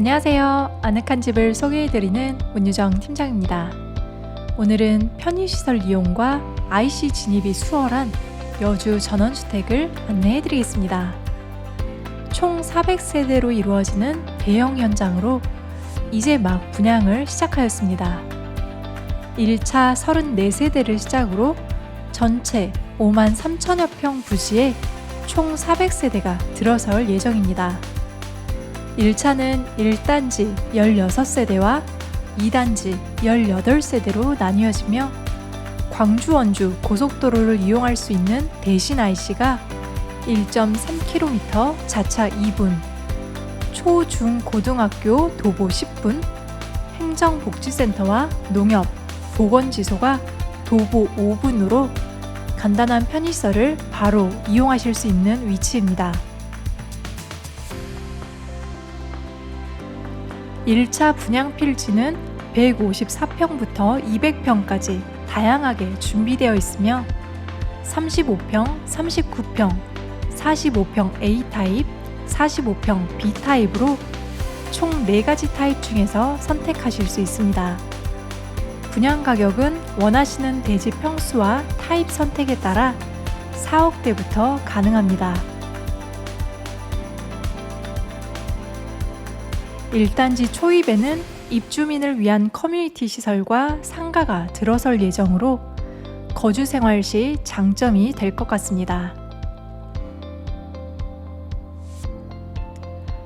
안녕하세요. 아늑한 집을 소개해드리는 문유정 팀장입니다. 오늘은 편의시설 이용과 IC 진입이 수월한 여주 전원주택을 안내해드리겠습니다. 총 400세대로 이루어지는 대형 현장으로 이제 막 분양을 시작하였습니다. 1차 34세대를 시작으로 전체 5만 3천여 평 부지에 총 400세대가 들어설 예정입니다. 1차는 1단지 16세대와 2단지 18세대로 나뉘어지며 광주 원주 고속도로를 이용할 수 있는 대신 IC가 1.3km 자차 2분, 초, 중, 고등학교 도보 10분, 행정복지센터와 농협, 보건지소가 도보 5분으로 간단한 편의시설을 바로 이용하실 수 있는 위치입니다. 1차 분양 필지는 154평부터 200평까지 다양하게 준비되어 있으며 35평, 39평, 45평 A 타입, 45평 B 타입으로 총 4가지 타입 중에서 선택하실 수 있습니다. 분양 가격은 원하시는 대지 평수와 타입 선택에 따라 4억대부터 가능합니다. 1단지 초입에는 입주민을 위한 커뮤니티 시설과 상가가 들어설 예정으로 거주 생활 시 장점이 될 것 같습니다.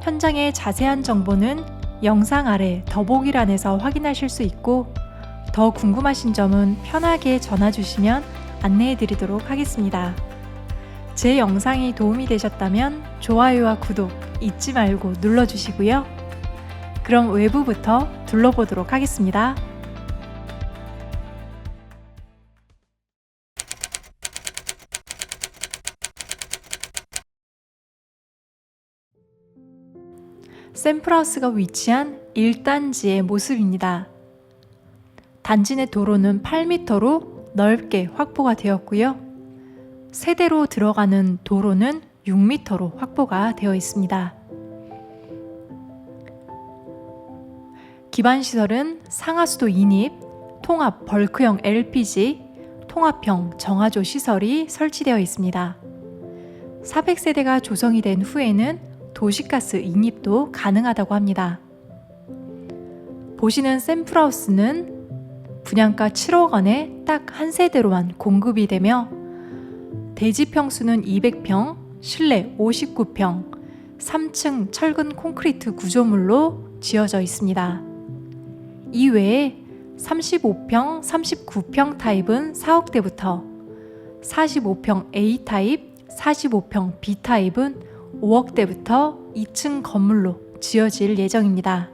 현장의 자세한 정보는 영상 아래 더보기란에서 확인하실 수 있고 더 궁금하신 점은 편하게 전화 주시면 안내해 드리도록 하겠습니다. 제 영상이 도움이 되셨다면 좋아요와 구독 잊지 말고 눌러주시고요. 그럼 외부부터 둘러보도록 하겠습니다. 샘플하우스가 위치한 1단지의 모습입니다. 단지 내 도로는 8m로 넓게 확보가 되었고요. 세대로 들어가는 도로는 6m로 확보가 되어 있습니다. 기반 시설은 상하수도 인입, 통합 벌크형 LPG, 통합형 정화조 시설이 설치되어 있습니다. 400세대가 조성이 된 후에는 도시가스 인입도 가능하다고 합니다. 보시는 샘플하우스는 분양가 7억 원에 딱 한 세대로만 공급이 되며 대지 평수는 200평, 실내 59평, 3층 철근 콘크리트 구조물로 지어져 있습니다. 이외에 35평, 39평 타입은 4억대부터 45평 A 타입, 45평 B 타입은 5억대부터 2층 건물로 지어질 예정입니다.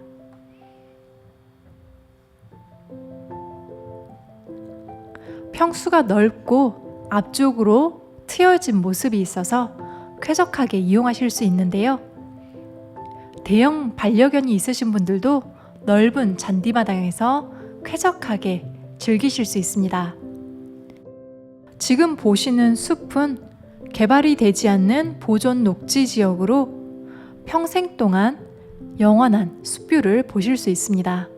평수가 넓고 앞쪽으로 트여진 모습이 있어서 쾌적하게 이용하실 수 있는데요. 대형 반려견이 있으신 분들도 넓은 잔디마당에서 쾌적하게 즐기실 수 있습니다. 지금 보시는 숲은 개발이 되지 않는 보존 녹지 지역으로 평생 동안 영원한 숲뷰를 보실 수 있습니다.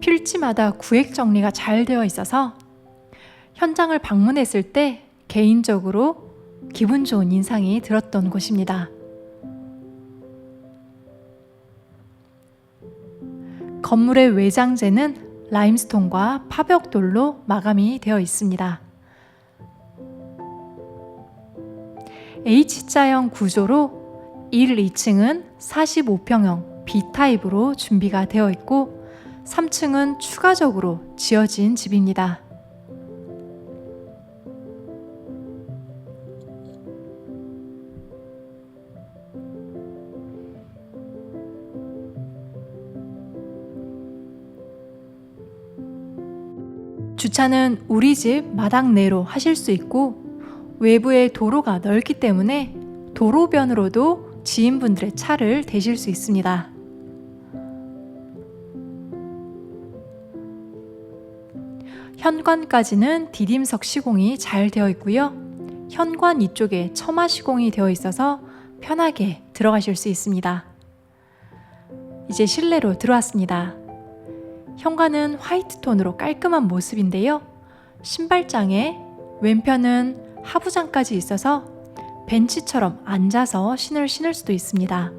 필지마다 구획 정리가 잘 되어 있어서 현장을 방문했을 때 개인적으로 기분 좋은 인상이 들었던 곳입니다. 건물의 외장재는 라임스톤과 파벽돌로 마감이 되어 있습니다. H자형 구조로 1, 2층은 45평형 B타입으로 준비가 되어 있고 3층은 추가적으로 지어진 집입니다. 주차는 우리 집 마당 내로 하실 수 있고 외부에 도로가 넓기 때문에 도로변으로도 지인분들의 차를 대실 수 있습니다. 현관까지는 디딤석 시공이 잘 되어 있고요. 현관 이쪽에 처마 시공이 되어 있어서 편하게 들어가실 수 있습니다. 이제 실내로 들어왔습니다. 현관은 화이트 톤으로 깔끔한 모습인데요. 신발장에 왼편은 하부장까지 있어서 벤치처럼 앉아서 신을 신을 수도 있습니다.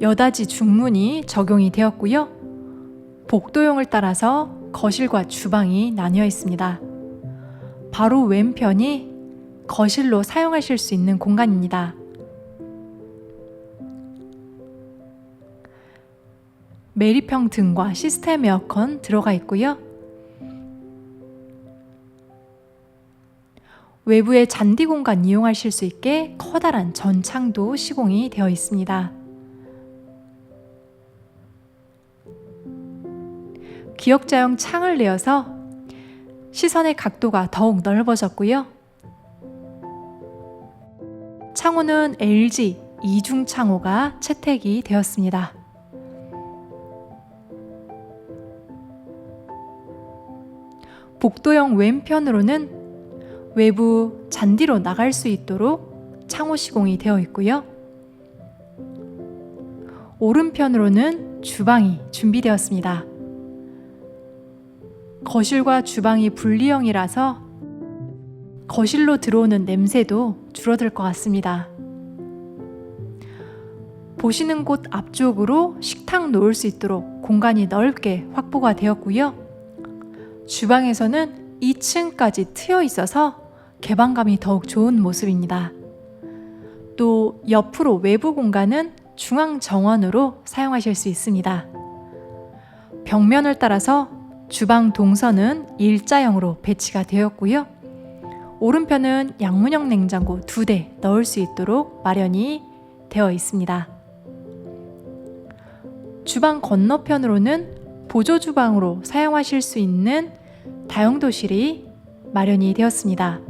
여다지 중문이 적용이 되었고요. 복도형을 따라서 거실과 주방이 나뉘어 있습니다. 바로 왼편이 거실로 사용하실 수 있는 공간입니다. 메리평 등과 시스템 에어컨 들어가 있고요. 외부의 잔디 공간 이용하실 수 있게 커다란 전창도 시공이 되어 있습니다. 기역자형 창을 내어서 시선의 각도가 더욱 넓어졌고요. 창호는 LG 이중 창호가 채택이 되었습니다. 복도형 왼편으로는 외부 잔디로 나갈 수 있도록 창호 시공이 되어 있고요. 오른편으로는 주방이 준비되었습니다. 거실과 주방이 분리형이라서 거실로 들어오는 냄새도 줄어들 것 같습니다. 보시는 곳 앞쪽으로 식탁 놓을 수 있도록 공간이 넓게 확보가 되었고요. 주방에서는 2층까지 트여 있어서 개방감이 더욱 좋은 모습입니다. 또 옆으로 외부 공간은 중앙 정원으로 사용하실 수 있습니다. 벽면을 따라서 주방 동선은 일자형으로 배치가 되었고요. 오른편은 양문형 냉장고 두 대 넣을 수 있도록 마련이 되어 있습니다. 주방 건너편으로는 보조 주방으로 사용하실 수 있는 다용도실이 마련이 되었습니다.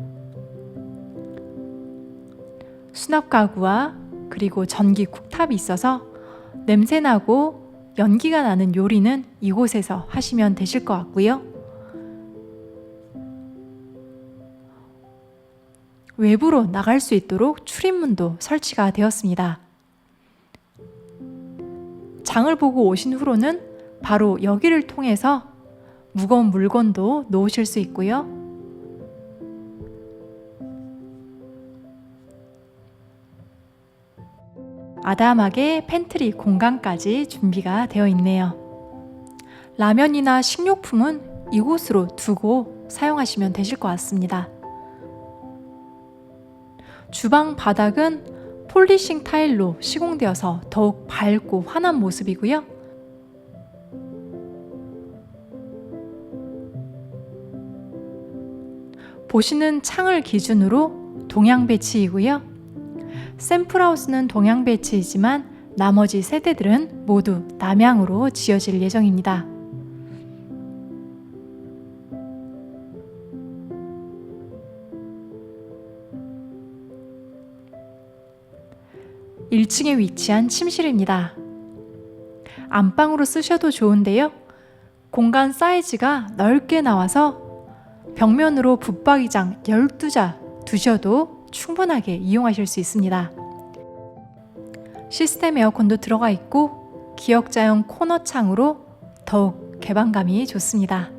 수납 가구와 그리고 전기 쿡탑이 있어서 냄새나고 연기가 나는 요리는 이곳에서 하시면 되실 것 같고요. 외부로 나갈 수 있도록 출입문도 설치가 되었습니다. 장을 보고 오신 후로는 바로 여기를 통해서 무거운 물건도 놓으실 수 있고요. 아담하게 팬트리 공간까지 준비가 되어 있네요. 라면이나 식료품은 이곳으로 두고 사용하시면 되실 것 같습니다. 주방 바닥은 폴리싱 타일로 시공되어서 더욱 밝고 환한 모습이고요. 보시는 창을 기준으로 동양 배치이고요. 샘플하우스는 동양 배치이지만 나머지 세대들은 모두 남향으로 지어질 예정입니다. (1층에) 위치한 침실입니다. 안방으로 쓰셔도 좋은데요. 공간 사이즈가 넓게 나와서 벽면으로 붙박이장 12자 두셔도 충분하게 이용하실 수 있습니다. 시스템 에어컨도 들어가 있고 기역자형 코너 창으로 더욱 개방감이 좋습니다.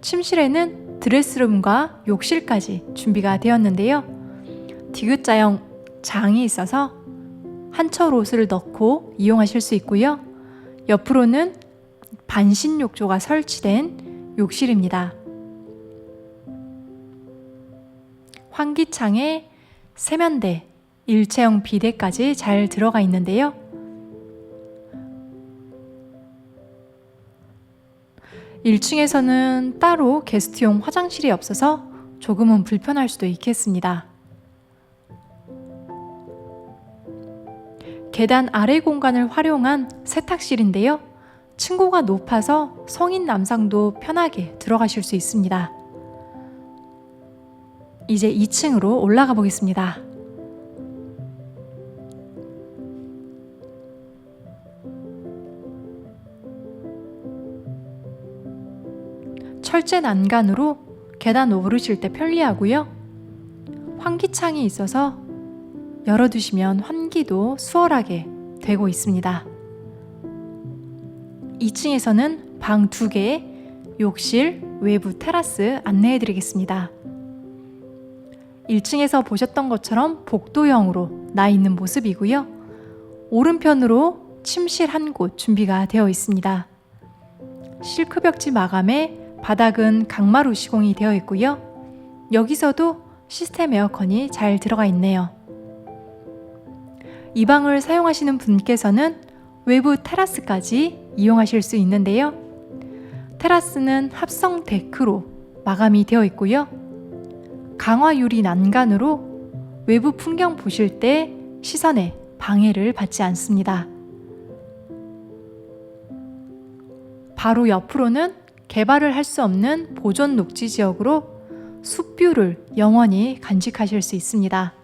침실에는 드레스룸과 욕실까지 준비가 되었는데요. 디귿자형 장이 있어서 한철 옷을 넣고 이용하실 수 있고요. 옆으로는 반신 욕조가 설치된 욕실입니다. 환기창에 세면대, 일체형 비대까지 잘 들어가 있는데요. (1층에서는) 따로 게스트용 화장실이 없어서 조금은 불편할 수도 있겠습니다. 계단 아래 공간을 활용한 세탁실인데요. 층고가 높아서 성인 남성도 편하게 들어가실 수 있습니다. 이제 2층으로 올라가 보겠습니다. 철제 난간으로 계단 오르실 때 편리하고요. 환기창이 있어서 열어두시면 환기도 수월하게 되고 있습니다. 2층에서는 방 2개, 욕실, 외부 테라스 안내해 드리겠습니다. 1층에서 보셨던 것처럼 복도형으로 나 있는 모습이고요. 오른편으로 침실 한 곳 준비가 되어 있습니다. 실크 벽지 마감에 바닥은 강마루 시공이 되어 있고요. 여기서도 시스템 에어컨이 잘 들어가 있네요. 이 방을 사용하시는 분께서는 외부 테라스까지 이용하실 수 있는데요. 테라스는 합성 데크로 마감이 되어 있고요. 강화 유리 난간으로 외부 풍경 보실 때 시선에 방해를 받지 않습니다. 바로 옆으로는 개발을 할 수 없는 보존 녹지 지역으로 숲뷰를 영원히 간직하실 수 있습니다.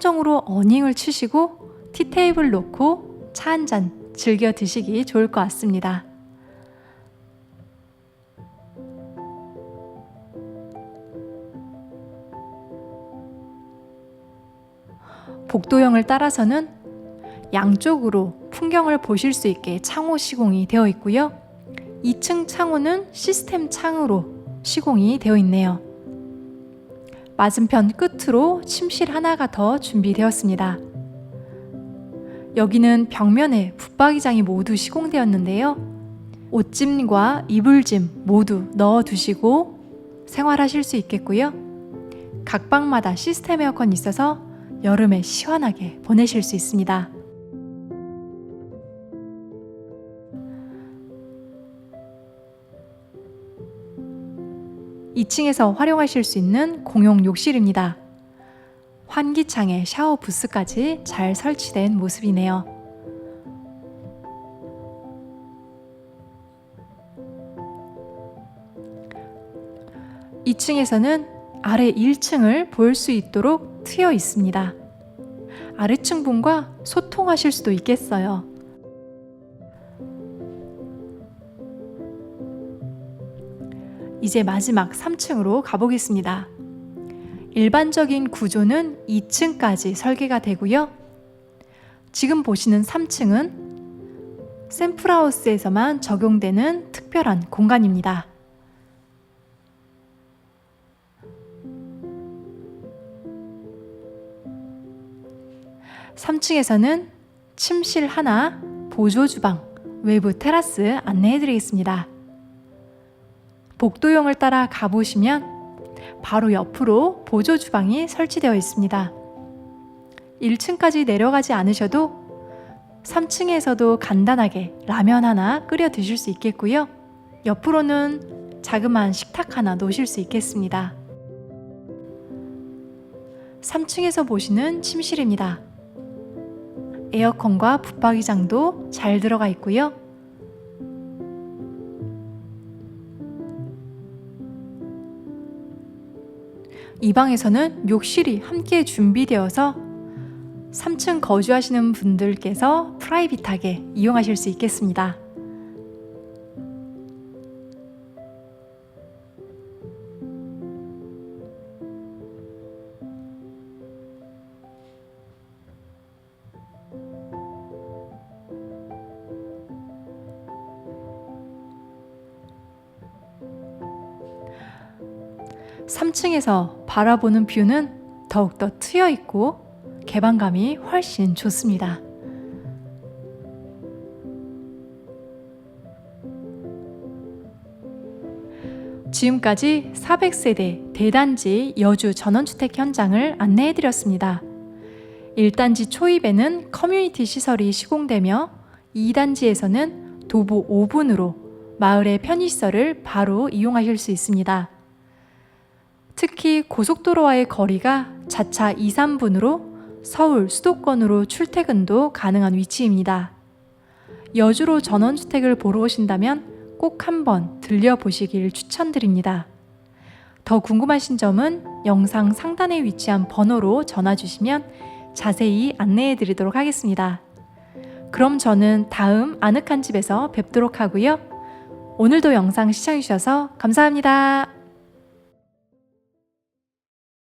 천정으로 어닝을 치시고 티테이블 놓고 차 한 잔 즐겨 드시기 좋을 것 같습니다. 복도형을 따라서는 양쪽으로 풍경을 보실 수 있게 창호 시공이 되어 있고요. 2층 창호는 시스템 창으로 시공이 되어 있네요. 맞은편 끝으로 침실 하나가 더 준비되었습니다. 여기는 벽면에 붙박이장이 모두 시공되었는데요. 옷짐과 이불짐 모두 넣어 두시고 생활하실 수 있겠고요. 각 방마다 시스템 에어컨이 있어서 여름에 시원하게 보내실 수 있습니다. (2층에서) 활용하실 수 있는 공용 욕실입니다. 환기창에 샤워 부스까지 잘 설치된 모습이네요. (2층에서는) 아래 1층을 볼 수 있도록 트여 있습니다. 아래층 분과 소통하실 수도 있겠어요. 이제 마지막 3층으로 가보겠습니다. 일반적인 구조는 2층까지 설계가 되고요. 지금 보시는 3층은 샘플하우스에서만 적용되는 특별한 공간입니다. 3층에서는 침실 하나, 보조 주방, 외부 테라스 안내해 드리겠습니다. 복도형을 따라 가보시면 바로 옆으로 보조 주방이 설치되어 있습니다. 1층까지 내려가지 않으셔도 3층에서도 간단하게 라면 하나 끓여 드실 수 있겠고요. 옆으로는 자그마한 식탁 하나 놓으실 수 있겠습니다. 3층에서 보시는 침실입니다. 에어컨과 붙박이장도 잘 들어가 있고요. 이 방에서는 욕실이 함께 준비되어서 3층 거주하시는 분들께서 프라이빗하게 이용하실 수 있겠습니다. (3층에서) 바라보는 뷰는 더욱더 트여 있고 개방감이 훨씬 좋습니다. 지금까지 400세대 대단지 여주 전원주택 현장을 안내해 드렸습니다. 1단지 초입에는 커뮤니티 시설이 시공되며 2단지에서는 도보 5분으로 마을의 편의시설을 바로 이용하실 수 있습니다. 특히 고속도로와의 거리가 자차 2, 3분으로 서울 수도권으로 출퇴근도 가능한 위치입니다. 여주로 전원주택을 보러 오신다면 꼭 한번 들려보시길 추천드립니다. 더 궁금하신 점은 영상 상단에 위치한 번호로 전화 주시면 자세히 안내해 드리도록 하겠습니다. 그럼 저는 다음 아늑한 집에서 뵙도록 하고요. 오늘도 영상 시청해 주셔서 감사합니다.